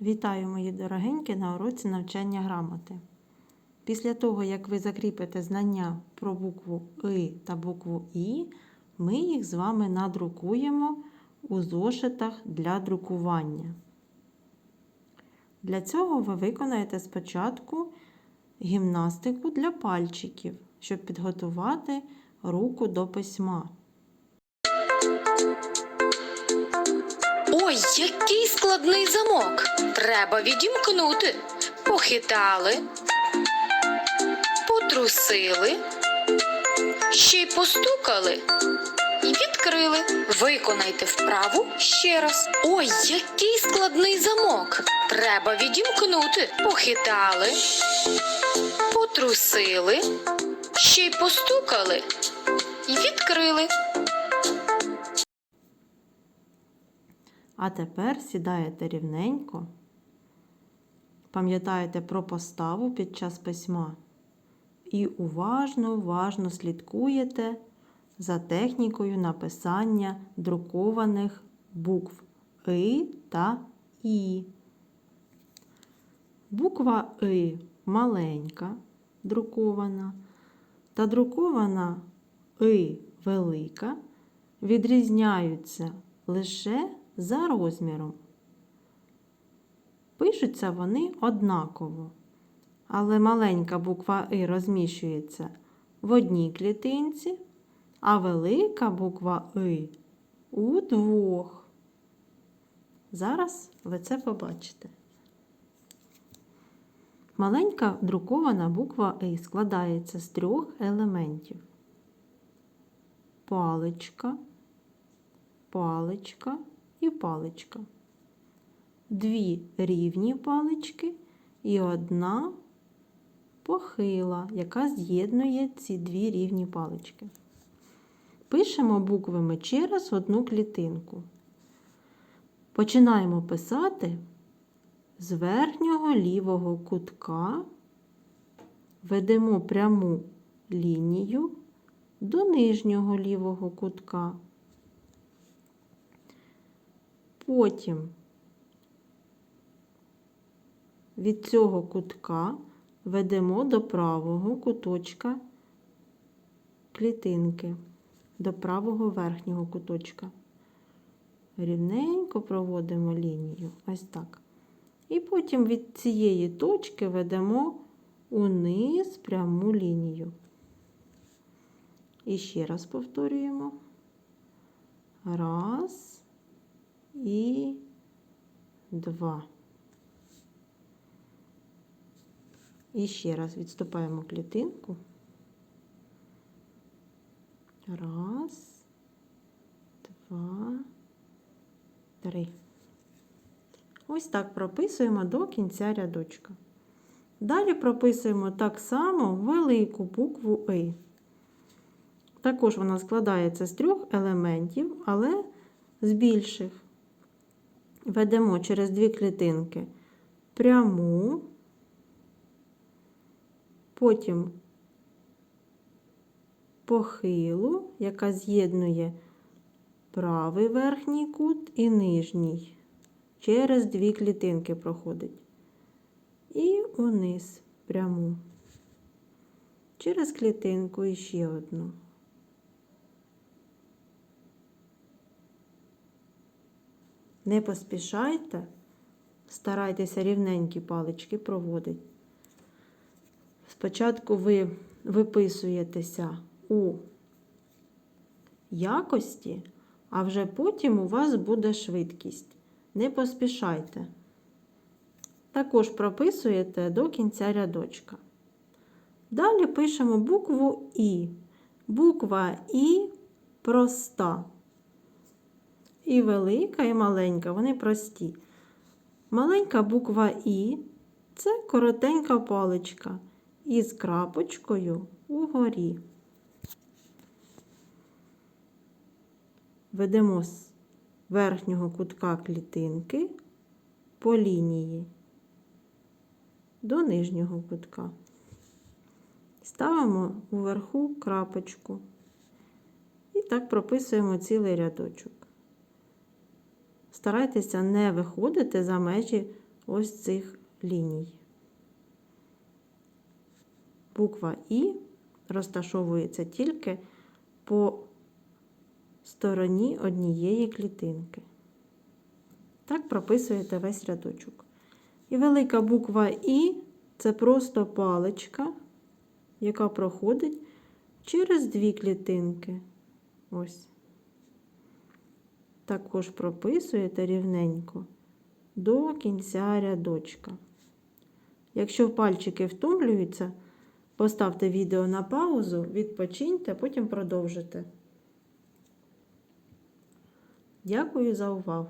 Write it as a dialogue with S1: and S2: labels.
S1: Вітаю, мої дорогенькі, на уроці навчання грамоти. Після того, як ви закріпите знання про букву И та букву І, ми їх з вами надрукуємо у зошитах для друкування. Для цього ви виконаєте спочатку гімнастику для пальчиків, щоб підготувати руку до письма.
S2: Який складний замок. Треба відімкнути. Похитали, потрусили, ще й постукали і відкрили. Виконайте вправу ще раз. Ой, який складний замок. Треба відімкнути. Похитали, потрусили, ще й постукали і відкрили.
S1: А тепер сідаєте рівненько, пам'ятаєте про поставу під час письма і уважно, уважно слідкуєте за технікою написання друкованих букв И та І. Буква И маленька, друкована, та друкована И велика відрізняються лише за розміром. Пишуться вони однаково, але маленька буква И розміщується в одній клітинці, а велика буква И у двох. Зараз ви це побачите. Маленька друкована буква И складається з трьох елементів: паличка, паличка і паличка. Дві рівні палички і одна похила, яка з'єднує ці дві рівні палички. Пишемо буквами через одну клітинку. Починаємо писати з верхнього лівого кутка, ведемо пряму лінію до нижнього лівого кутка. Потім від цього кутка ведемо до правого куточка клітинки, до правого верхнього куточка. Рівненько проводимо лінію, ось так. І потім від цієї точки ведемо униз пряму лінію. І ще раз повторюємо. Раз і два. І ще раз відступаємо клітинку. Раз, два, три. Ось так прописуємо до кінця рядочка. Далі прописуємо так само велику букву И. Також вона складається з трьох елементів, але з більших. Ведемо через дві клітинки пряму, потім похилу, яка з'єднує правий верхній кут і нижній. Через дві клітинки проходить. І униз пряму. Через клітинку і ще одну. Не поспішайте, старайтеся рівненькі палички проводити. Спочатку ви виписуєтеся у якості, а вже потім у вас буде швидкість. Не поспішайте. Також прописуєте до кінця рядочка. Далі пишемо букву І. Буква І проста. І велика, і маленька, вони прості. Маленька буква І це коротенька паличка із крапочкою угорі. Ведемо з верхнього кутка клітинки по лінії до нижнього кутка. Ставимо уверху крапочку і так прописуємо цілий рядочок. Старайтеся не виходити за межі ось цих ліній. Буква І розташовується тільки по стороні однієї клітинки. Так прописуєте весь рядочок. І велика буква І це просто паличка, яка проходить через дві клітинки. Ось. Також прописуєте рівненько до кінця рядочка. Якщо пальчики втомлюються, поставте відео на паузу, відпочиньте, потім продовжите. Дякую за увагу!